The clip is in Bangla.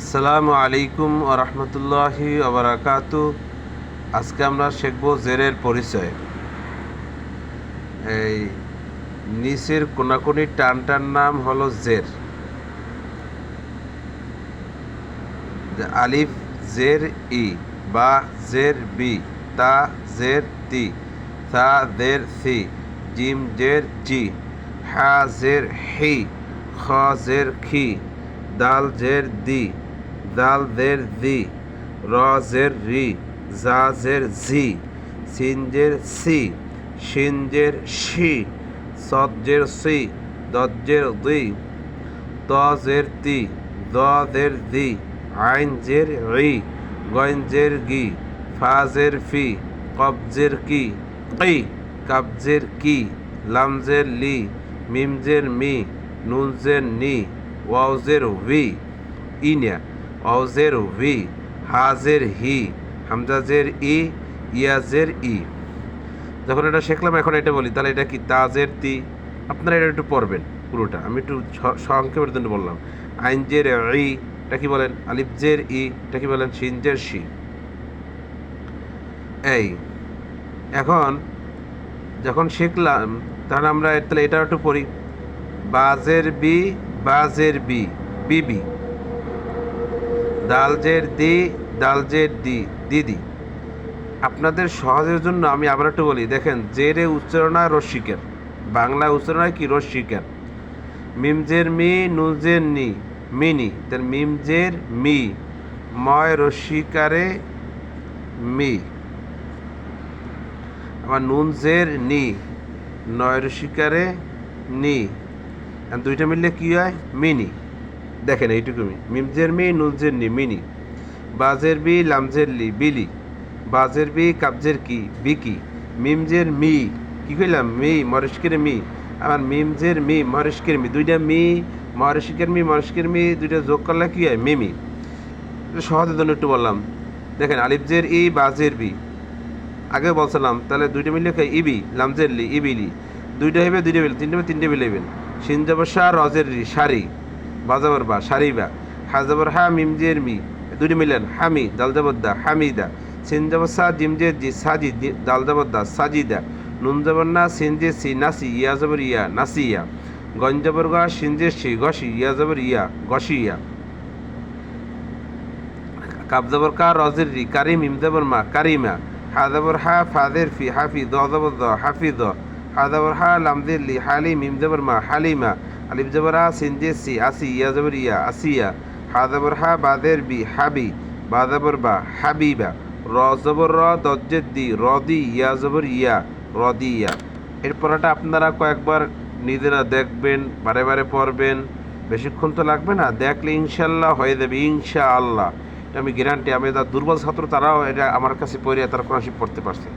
আসসালামু আলাইকুম রহমতুল্লাহি আবরাকাত আজকে আমরা শিখব জেরের পরিচয়। এই নিচের কোনাকুনি টানটার নাম হলো জের। আলিফ, জের, ই, বা জের, বি, তা, জের, তি, সা, জের, সি, জিম, জের, জি, হা, জের, হি, খ, জের, খি, দাল, জের, দি দাল জের দি র জের রি জা জের জি সিন জের সি শিন জের শি সদ জের সি দদ জের দি ত জের তি দ জের দি আইন জের রি গইন জের গি ফা জের ফি, কবজের কি কি কাবজের কি, লামজের লি, মিমজের মি, নুনজের নি, ওয়াউজের ভি, ইনিয়া। ওয়াউজের ভি, হাজের হি হামজাজের ই ইয়াজের ই। যখন এটা শিখলাম, এখন এটা বলি। তাহলে এটা কি তাজের তি? আপনারা এটা একটু পড়বেন পুরোটা। আমি একটু স- সংক্ষেপের জন্য বললাম। আইনজের ই, এটা কি বলেন? আলিফজের ই, এটা কি বলেন? সিনজের শি। এই, এখন যখন শিখলাম, তাহলে আমরা তাহলে এটা একটু পড়ি। বাজের বি বাজের বি বিবি দালজের দি দালজের দি, দিদি। আপনাদের সহজের জন্য আমি আবার একটু বলি, দেখেন, জেরে উচ্চারণ রস্যিকের বাংলা উচ্চারণ কি রস্যিকের মিমজের মি নুজের নি, মিনি। তার মিমজের মি, ময় রস্যিকারে মি। আমার নুনজের নি, নয় রসিকারে নি। দুইটা মিললে কি হয়? মিনি। দেখেন এইটুকু মি মিমজের মি নুনজের নি, মিনি। বাজের বি লামজের লি, বিলি। বাজের বি কাবজের কি, বিকি। মিমজের মি, কি কইলাম? মি মরিষ্কের মি। আমার মিমজের মি মরিষ্কের মি, দুইটা মি মরিষ্কের মি মরিষ্কের মি, দুইটা যোগ করলে কি হয়? মিমি। এটা সহজের জন্য একটু বললাম। দেখেন আলিফজের ই বাজের বি। আগে বলছিলাম, তাহলে দুইটা মিলে খাই ইবি লামজের লি ইবিলি দুইটা হইবে দুইটা মিলে, তিনটা তিনটে মিলাইবেন সিনজাবর শাহ রজের রি শাড়ি বাজাবর বা শাড়ি বা হাজাবর হা মিমজের মি। দুইটা মিলেন হামি দালজাবদ্দা হামিদা সিনজাবর শাহ জিমজের জি সাজি দালজাবদ্দা সাজিদা নুনজাবর না সিনজে সি নাসি ইয়াজাবর ইয়া নাসিয়া গঞ্জাবর গা সিনজে সি গসি ইয়াজাবর ইয়া গসিয়া কাবজাবর কা রজের রি কারিম ইমজাবর মা কারিমা হাদাবর হা ফাদের ফি হাফি দ হাফি দ হাদাবর হা লামদের লি হালিম ইমজাবর মা হালিমা আলিফ জবর হা সিনজে সি, আসি ইয়াজাবর ইয়া আসিয়া হাদাবর হা বাদের বি হাবি বা বাদাবর বা। হাবিবা রজবর র দজ্জের দি রদি ইয়াজবর ইয়া রদিয়া এর পড়াটা আপনারা কয়েকবার নিজেরা দেখবেন, বারে বারে পড়বেন। বেশিক্ষণ তো লাগবে না, দেখলে ইনশাল্লাহ হয়ে যাবে ইনশা আল্লাহ আমি গ্যারান্টি আমি দুর্বল ছাত্র, তারাও এটা আমার কাছে পড়ে তারা কোরআন শরীফ পড়তে পারছে।